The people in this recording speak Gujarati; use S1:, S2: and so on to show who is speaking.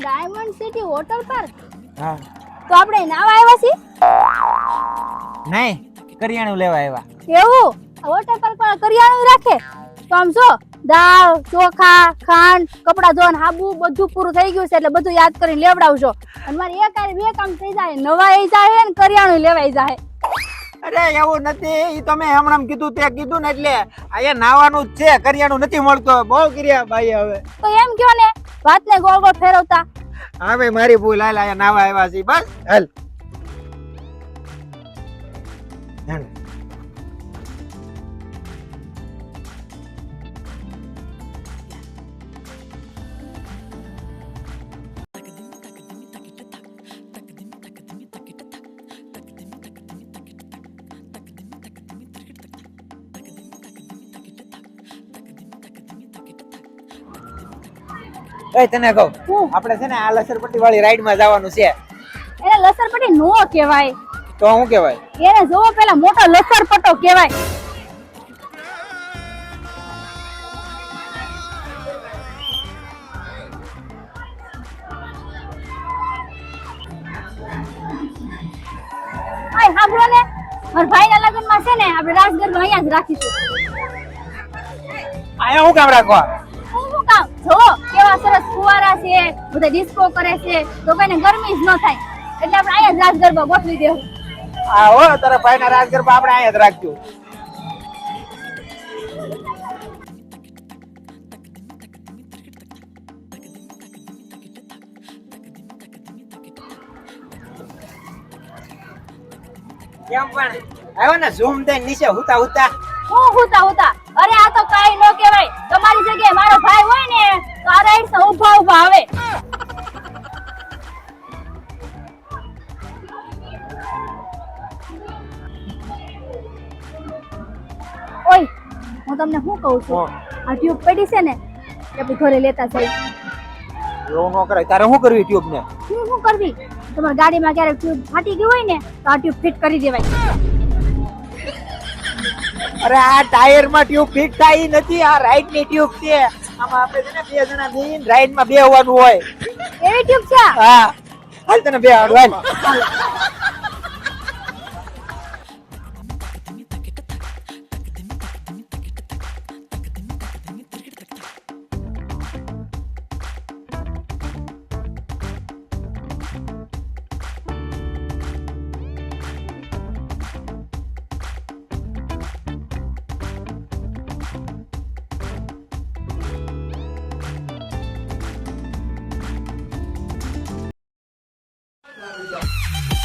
S1: ડાયમંડ સિટી વોટર પાર્ક
S2: હા.
S1: તો આપણે નાવા આવ્યા છીએ?
S2: નહીં કરિયાણું લેવા આવ્યા.
S1: એવું? વોટર પાર્કમાં કરિયાણું રાખે? તો આમ જો દાળ ચોખા ખાંડ કપડા ધોન હાબુ બધું પૂરું થઈ ગયું છે એટલે બધું યાદ કરીને લેવડાવજો. અને મારે એક આરે બે કામ થઈ જાય નવા એ જાય ને કરિયાણું લેવાઈ જાય.
S2: અરે એવું નથી. ઈ તમે હમણાં કીધું તે કીધું ને એટલે અહીંયા નાવાનું જ છે કરિયાણું નથી મળતો. બહુ કર્યા ભાઈ હવે.
S1: તો એમ કયો ને વાતને ગોળ ગોળ ફેરવતા.
S2: હવે મારી ભૂલ. હાલ આયા નાવા આવ્યા છે બસ હાલ. એ તને કહું
S1: હું?
S2: આપણે છે ને આ લસરપટ્ટી વાળી રાઈડમાં જવાનું છે.
S1: એને લસરપટ્ટી નો કહેવાય.
S2: તો શું કહેવાય?
S1: એને જોવો પેલા મોટો લસરપટ્ટો કહેવાય. આય સાંભળો ને. મારા ભાઈના લગ્નમાં છે ને આપણે રાસ અહીંયા જ રાખીશું.
S2: આયા શું કામ રાખવા?
S1: હું કેવા સરસ ફુવારા છે બધા ડિસ્કો કરે છે તો કોઈને ગરમી જ ન થાય. એટલે આપણે અહીંયા જ રાસ ગરબા ગોઠવી દેવું.
S2: હા હો તારા ભાઈ ના રાજ ગરબા આપણે અહીંયા જ રાખજો. કેમ પણ? આવ્યો ને ઝૂમ દે નીચે હુતા હુતા.
S1: હું હુતા હુતા. અરે આ તો કાઈ ન કહેવાય. ઓય હું તમને શું કહું છું? આ ટ્યુબ પડી છે ને આપણે ઘરે લેતા જઈએ
S2: એવું ન કરાય. તારે શું કરવી ટ્યુબ ને?
S1: શું શું કરવી? તમારી ગાડીમાં ક્યારેક ટ્યુબ ફાટી ગઈ હોય ને તો આ ટ્યુબ ફિટ કરી દેવાય.
S2: અરે આ ટાયરમાં ટ્યુબ ફિટ થાય નથી આ રાઈડની ટ્યુબ છે. આમાં આપણે છે ને બે જણા બેહીને રાઈડમાં બેહવાનું હોય.
S1: એવી ટ્યુબ છે?
S2: હા. હાલ તને બે હાલો.
S1: Murder.